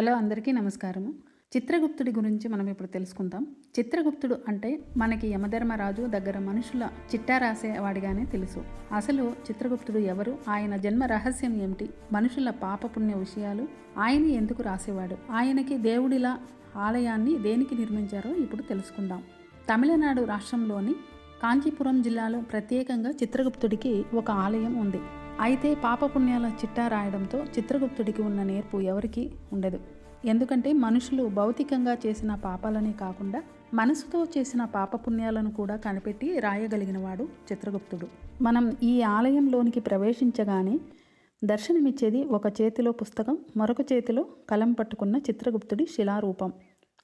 Hello అందరికీ నమస్కారము. చిత్రగుప్తుడి గురించి మనం ఇప్పుడు తెలుసుకుందాం. చిత్రగుప్తుడు అంటే మనకి యమధర్మరాజు దగ్గర మనుషుల చిట్టా రాసేవాడిగానే తెలుసు. అసలు చిత్రగుప్తుడు ఎవరు? ఆయన జన్మ రహస్యం ఏమిటి? మనుషుల పాపపుణ్య విషయాలు? ఆయన ఎందుకు రాసేవాడు? ఆయనకి దేవుడిలా ఆలయాన్ని దేనికి నిర్మించారో ఇప్పుడు తెలుసుకుందాం. తమిళనాడు రాష్ట్రంలోని కాంచీపురం జిల్లాలో ప్రత్యేకంగా చిత్రగుప్తుడికి ఒక ఆలయం ఉంది. అయితే పాపపుణ్యాల చిట్టా రాయడంతో చిత్రగుప్తుడికి ఉన్న నేర్పు ఎవరికీ ఉండదు. ఎందుకంటే మనుషులు భౌతికంగా చేసిన పాపాలనే కాకుండా మనసుతో చేసిన పాపపుణ్యాలను కూడా కనిపెట్టి రాయగలిగినవాడు చిత్రగుప్తుడు. మనం ఈ ఆలయంలోనికి ప్రవేశించగానే దర్శనమిచ్చేది ఒక చేతిలో పుస్తకం మరొక చేతిలో కలం పట్టుకున్న చిత్రగుప్తుడి శిలారూపం.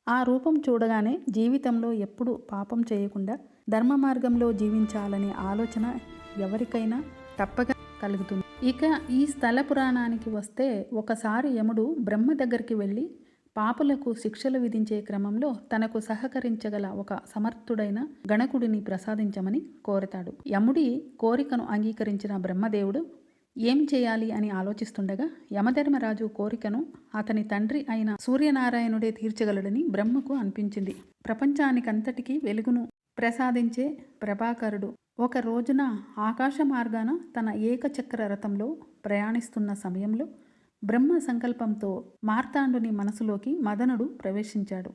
ఆ రూపం చూడగానే జీవితంలో ఎప్పుడు పాపం చేయకుండా ధర్మ మార్గంలో జీవించాలనే ఆలోచన ఎవరికైనా తప్పక కలుగుతుంది. ఇక ఈ స్థల పురాణానికి వస్తే ఒకసారి యముడు బ్రహ్మ దగ్గరికి వెళ్ళి పాపులకు శిక్షలు విధించే క్రమంలో తనకు సహకరించగల ఒక సమర్థుడైన గణకుడిని ప్రసాదించమని కోరతాడు. యముడి కోరికను అంగీకరించిన బ్రహ్మదేవుడు ఏం చేయాలి అని ఆలోచిస్తుండగా యమధర్మరాజు కోరికను అతని తండ్రి అయిన సూర్యనారాయణుడే తీర్చగలడని బ్రహ్మకు అనిపించింది. ప్రపంచానికంతటికీ వెలుగును ప్రసాదించే ప్రభాకరుడు ఒక రోజున ఆకాశ మార్గాన తన ఏకచక్ర రథంలో ప్రయాణిస్తున్న సమయంలో బ్రహ్మ సంకల్పంతో మార్తాండుని మనసులోకి మదనుడు ప్రవేశించాడు.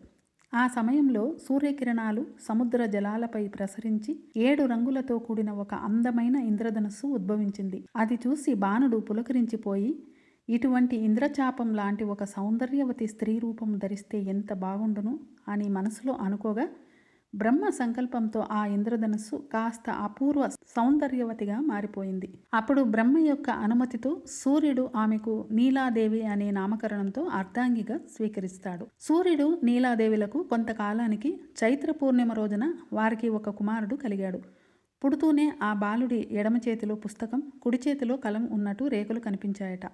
ఆ సమయంలో సూర్యకిరణాలు సముద్ర జలాలపై ప్రసరించి ఏడు రంగులతో కూడిన ఒక అందమైన ఇంద్రధనస్సు ఉద్భవించింది. అది చూసి బాణుడు పులకరించిపోయి ఇటువంటి ఇంద్రచాపం లాంటి ఒక సౌందర్యవతి స్త్రీ రూపం ధరిస్తే ఎంత బాగుండును? అని మనసులో అనుకోగా బ్రహ్మ సంకల్పంతో ఆ ఇంద్రధనస్సు కాస్త అపూర్వ సౌందర్యవతిగా మారిపోయింది. అప్పుడు బ్రహ్మ యొక్క అనుమతితో సూర్యుడు ఆమెకు నీలాదేవి అనే నామకరణంతో అర్ధాంగిగా స్వీకరిస్తాడు. సూర్యుడు నీలాదేవిలకు కొంతకాలానికి చైత్ర పూర్ణిమ రోజున వారికి ఒక కుమారుడు కలిగాడు. పుడుతూనే ఆ బాలుడి ఎడమ చేతిలో పుస్తకం కుడి చేతిలో కలం ఉన్నట్టు రేకులు కనిపించాయట.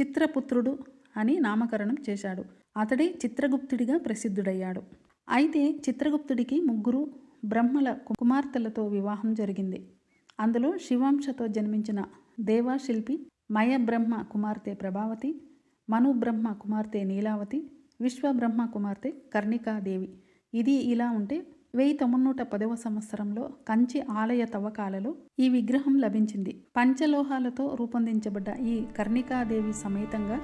చిత్రపుత్రుడు అని నామకరణం చేశాడు. అతడే చిత్రగుప్తుడిగా ప్రసిద్ధుడయ్యాడు. అయితే చిత్రగుప్తుడికి ముగ్గురు బ్రహ్మల కుమార్తెలతో వివాహం జరిగింది. అందులో శివాంశతో జన్మించిన దేవాశిల్పి మయబ్రహ్మ కుమార్తె ప్రభావతి మనుబ్రహ్మ కుమార్తె నీలావతి విశ్వబ్రహ్మ కుమార్తె కర్ణికాదేవి. ఇది ఇలా ఉంటే వెయ్యి తొమ్మిది పదవ సంవత్సరంలో కంచి ఆలయ తవ్వకాలలో ఈ విగ్రహం లభించింది. పంచలోహాలతో రూపొందించబడ్డ ఈ కర్ణికాదేవి సమేతంగా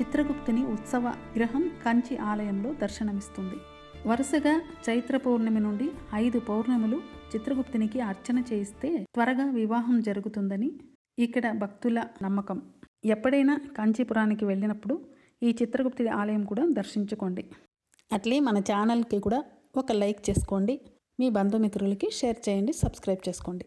చిత్రగుప్తుని ఉత్సవ విగ్రహం కంచి ఆలయంలో దర్శనమిస్తుంది. వరుసగా చైత్ర పౌర్ణమి నుండి ఐదు పౌర్ణములు చిత్రగుప్తునికి అర్చన చేయిస్తే త్వరగా వివాహం జరుగుతుందని ఇక్కడ భక్తుల నమ్మకం. ఎప్పుడైనా కాంచీపురానికి వెళ్ళినప్పుడు ఈ చిత్రగుప్తుడి ఆలయం కూడా దర్శించుకోండి. అట్లే మన ఛానల్కి కూడా ఒక లైక్ చేసుకోండి. మీ బంధుమిత్రులకి షేర్ చేయండి సబ్స్క్రైబ్ చేసుకోండి.